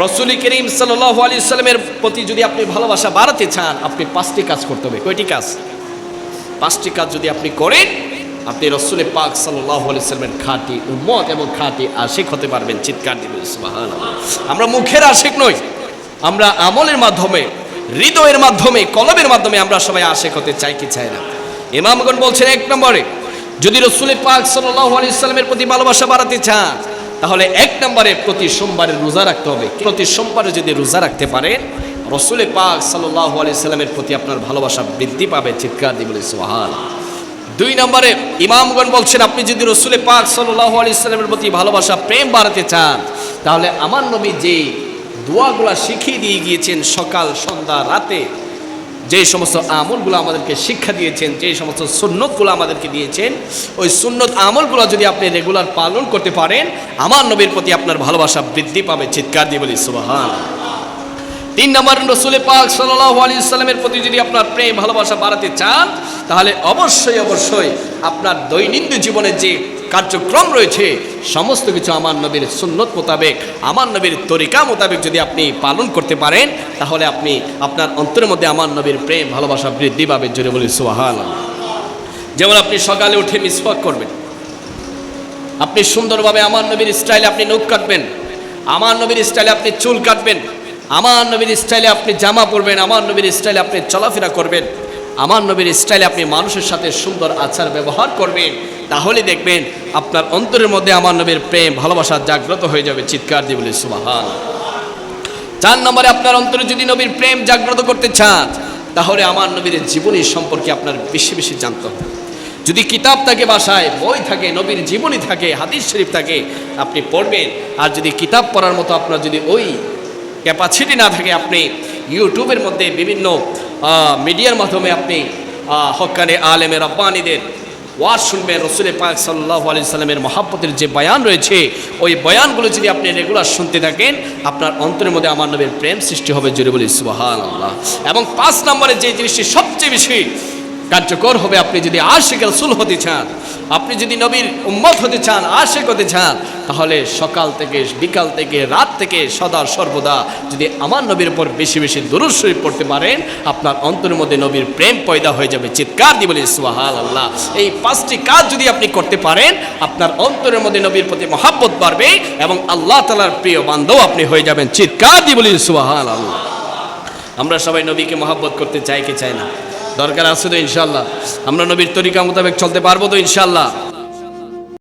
রসুল করিম সাল্লাহ আলি সাল্লামের প্রতি যদি আপনি ভালোবাসা বাড়াতে চান, আপনি পাঁচটি কাজ করতে হবে। কয়টি কাজ? পাঁচটি কাজ যদি আপনি করেন, আপনি রসুলের পাক সাল্লাহ আলি সাল্লামের খাঁটি উম্মত এবং খাঁটি আশেক হতে পারবেন। চিৎকার দিবেন আমরা মুখের আশেক নই, আমরা আমলের মাধ্যমে, হৃদয়ের মাধ্যমে কলমের মাধ্যমে আমরা সবাই আশেক হতে চাই কি চাই না। ইমামগণ বলছেন, এক নম্বরে, যদি রসুলের পাক সাল্লাহ আলি সাল্লামের প্রতি ভালোবাসা বাড়াতে চান তাহলে এক নম্বরে প্রতি সোমবারে রোজা রাখতে হবে। প্রতি সোমবারে যদি রোজা রাখতে পারেন রসুলের পাক সাল্লাহ আলি সাল্লামের প্রতি আপনার ভালোবাসা বৃদ্ধি পাবে, চিৎকার দিয়ে সোহান দুই নম্বরে ইমামগণ বলছেন, আপনি যদি রসুলে পাক সাল্লাহ আলি সাল্লামের প্রতি ভালোবাসা, প্রেম বাড়াতে চান, তাহলে আমার নবী যে দোয়াগুলা শিখিয়ে দিয়ে গিয়েছেন সকাল, সন্ধ্যা, রাতে যে সমস্ত আমলগুলো আমাদেরকে শিক্ষা দিয়েছেন, যে সমস্ত সুন্নতগুলো আমাদেরকে দিয়েছেন, ওই সুন্নত আমলগুলো যদি আপনি রেগুলার পালন করতে পারেন, আমার নবীর প্রতি আপনার ভালোবাসা বৃদ্ধি পাবে। চিৎকার দিয়ে বলি সুবাহান তিন নম্বর, রসুল পাক সাল্লাহ আলী সাল্লামের প্রতি যদি আপনার প্রেম, ভালোবাসা বাড়াতে চান, তাহলে অবশ্যই অবশ্যই আপনার দৈনন্দিন জীবনে যে কার্যক্রম রয়েছে। সমস্ত কিছু আমার নবীর সুন্নত মোতাবেক, আমার নবীর তরিকা মোতাবেক যদি আপনি পালন করতে পারেন, তাহলে আপনি আপনার অন্তরের মধ্যে আমার নবীর প্রেম, ভালোবাসা বৃদ্ধি পাবে। জোরে বলি সুহাল যেমন আপনি সকালে উঠে মিসওয়াক করবেন। আপনি সুন্দরভাবে আমার নবীর স্টাইলে আপনি নখ কাটবেন। আমার নবীর স্টাইলে আপনি চুল কাটবেন। আমার নবীর স্টাইলে আপনি জামা পরবেন। আমার নবীর স্টাইলে আপনি চলাফেরা করবেন। আমার নবীর স্টাইলে আপনি মানুষের সাথে সুন্দর আচার ব্যবহার করবেন, তাহলে দেখবেন আপনার অন্তরের মধ্যে আমার নবীর প্রেম, ভালোবাসা জাগ্রত হয়ে যাবে। চিৎকার দিয়ে বলে, সুবাহান। চার নম্বরে আপনার অন্তরে যদি নবীর প্রেম জাগ্রত করতে চান, তাহলে আমার নবীর জীবনী সম্পর্কে আপনার বেশি বেশি জানতে হবে। যদি কিতাব থাকে বাসায়, বই থাকে, নবীর জীবনী থাকে, হাদিস শরীফ থাকে, আপনি পড়বেন। আর যদি কিতাব পড়ার মতো আপনার যদি ওই ক্যাপাসিটি না থাকে, আপনি ইউটিউবের মধ্যে বিভিন্ন মিডিয়ার মাধ্যমে আপনি হকানে আলেমে রব্বানিদের ওয়াজ শুনবেন, রসুলের পাক সাল্লাহ আলি সাল্লামের মহাব্বতের যে বয়ান রয়েছে, ওই বয়ানগুলো যদি আপনি রেগুলার শুনতে থাকেন, আপনার অন্তরের মধ্যে আমার নবীর প্রেম সৃষ্টি হবে, জোরে বলি সুবাহান আল্লাহ এবং পাঁচ নম্বরে যে জিনিসটি সবচেয়ে বেশি কার্যকর হবে, আপনি যদি আশিক রসুল হতে চান আপনি যদি নবীর উম্মত হতে চান, আশেক হতে চান, তাহলে সকাল থেকে, বিকাল থেকে, রাত থেকে সদা সর্বদা যদি আমার নবীর উপর বেশি বেশি দুরুদ পড়তে পারেন, আপনার অন্তরের মধ্যে নবীর প্রেম পয়দা হয়ে যাবে। চিৎকার দিয়ে বলি সুহাল আল্লাহ এই পাঁচটি কাজ যদি আপনি করতে পারেন, আপনার অন্তরের মধ্যে নবীর প্রতি মহাব্বত বাড়বে এবং আল্লাহ তালার প্রিয় বান্ধব আপনি হয়ে যাবেন। চিৎকার দিয়ে বলি সুহাল আল্লাহ আমরা সবাই নবীকে মহাব্বত করতে চাই কি চাই না? দরকার আছে তো ইনশাল্লাহ আমরা নবীর তরিকা মোতাবেক চলতে পারব তো ইনশাল্লাহ